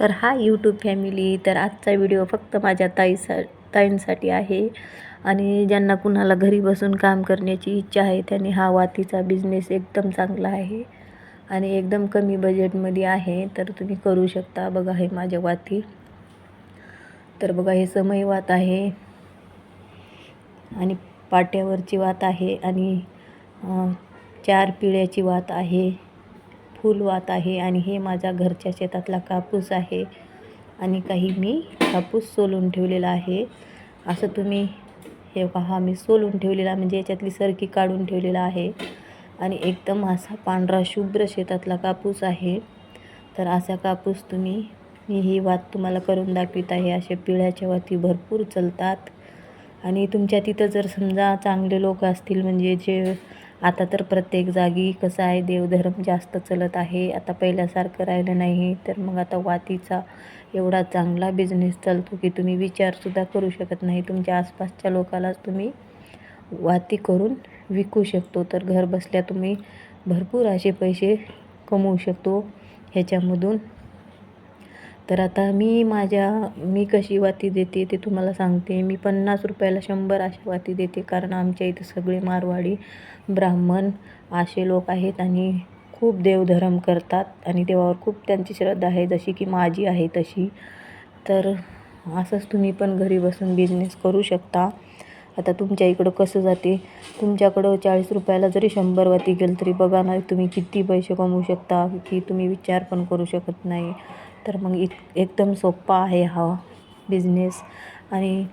तर हा YouTube family तर आजचा व्हिडिओ फक्त माझ्या ताईसा ताईंसाठी आहे. आणि ज्यांना कुणाला घरी बसून काम करण्याची इच्छा आहे त्यांनी हा वातीचा बिझनेस एकदम चांगला आहे. आणि एकदम कमी बजेटमध्ये आहे तर तुम्ही करू शकता. बघा हे माझ्या वाती. तर बघा हे समय वात आहे. आणि पाट्यावरची वात आहे. आणि चार पिळ्याची वात आहे. फुलवात आहे आणि हे माझ्या घरच्या शेतातला कापूस आहे आणि काही मी कापूस सोलून ठेवलेला आहे. असं तुम्ही हे पहा मी सोलून ठेवलेला म्हणजे याच्यातली सरकी काढून ठेवलेला आहे. आणि एकदम असा पांढरा शुभ्र शेतातला कापूस आहे. तर असा कापूस तुम्ही मी ही वात तुम्हाला करून दाखवित आहे. अशा पिळ्याच्या वाती भरपूर चलतात. आणि तुमच्या तिथं जर समजा चांगले लोक असतील म्हणजे जे आता तर प्रत्येक जागी कसं आहे देवधर्म जास्त चलत आहे. आता पहिल्यासारखं राहिलं नाही तर मग आता वातीचा एवढा चांगला बिझनेस चालतो की तुम्ही विचारसुद्धा करू शकत नाही. तुमच्या आसपासच्या लोकालाच तुम्ही वाती करून विकू शकतो. तर घर बसल्या तुम्ही भरपूर असे पैसे कमवू शकतो. ह्याच्यामधून तर आता मी माझ्या मी कशी वाती देते ते तुम्हाला सांगते. मी पन्नास रुपयाला शंभर अशा वाती देते. कारण आमच्या इथं सगळे मारवाडी ब्राह्मण असे लोक आहेत आणि खूप देवधर्म करतात. आणि देवावर खूप त्यांची श्रद्धा आहे. जशी की माझी आहे तशी. तर असंच तुम्ही पण घरी बसून बिझनेस करू शकता. आता तुमच्या इकडं कसं जाते? तुमच्याकडं चाळीस रुपयाला जरी शंभर वाती गेलं तरी बघा ना तुम्ही किती पैसे कमवू शकता की तुम्ही विचार पण करू शकत नाही. तर मग इत एकदम सोपा आहे हा बिझनेस आणि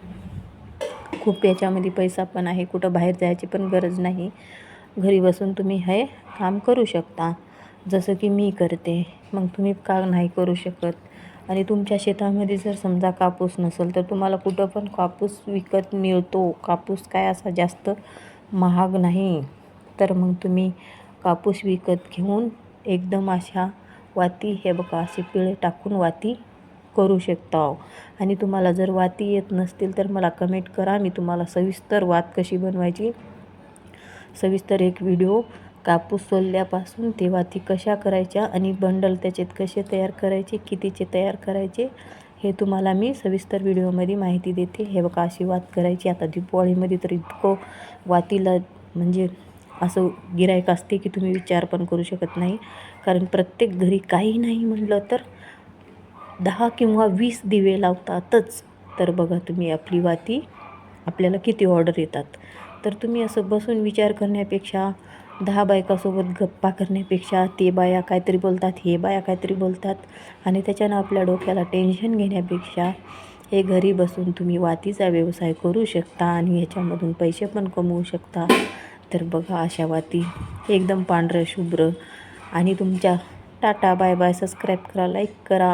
खूप याच्यामध्ये पैसा पण आहे कुठं बाहेर जायची पण गरज नाही. घरी बसून तुम्ही हे काम करू शकता. जसं की मी करते मग तुम्ही का नाही करू शकत? आणि तुमच्या शेतामध्ये जर समजा कापूस नसेल तर तुम्हाला कुठं पण कापूस विकत मिळतो. कापूस काय असा जास्त महाग नाही. तर मग तुम्ही कापूस विकत घेऊन एकदम अशा वाती हे बघा असे पिळे टाकून वाती करू शकता. आणि तुम्हाला जर वाती येत नसतील तर मला कमेंट करा. मी तुम्हाला सविस्तर वात कशी बनवायची सविस्तर एक व्हिडिओ कापूस सोलल्यापासून तेव्हा वाती कशा करायच्या आणि बंडल त्याच्यात कसे तयार करायचे कितीचे तयार करायचे हे तुम्हाला मी सविस्तर व्हिडिओमध्ये माहिती देते. हे बघा अशी वात करायची. आता दीपावळीमध्ये तर इतकं वातीला म्हणजे असं गिरायक असते की तुम्ही विचार पण करू शकत नाही. कारण प्रत्येक घरी काही नाही म्हटलं तर दहा किंवा वीस दिवे लावतातच. तर बघा तुम्ही आपली वाती आपल्याला किती ऑर्डर येतात. तर तुम्ही असं बसून विचार करण्यापेक्षा दहा बायकासोबत गप्पा करण्यापेक्षा ते बाया काहीतरी बोलतात हे बाया काहीतरी बोलतात. आणि त्याच्यानं आपल्या डोक्याला टेन्शन घेण्यापेक्षा हे घरी बसून तुम्ही वातीचा व्यवसाय करू शकता आणि ह्याच्यामधून पैसे पण कमवू शकता. तर बघा अशा वाती. एकदम पांढरं शुभ्र. आणि तुमच्या टाटा बाय बाय सबस्क्राईब करा लाईक करा.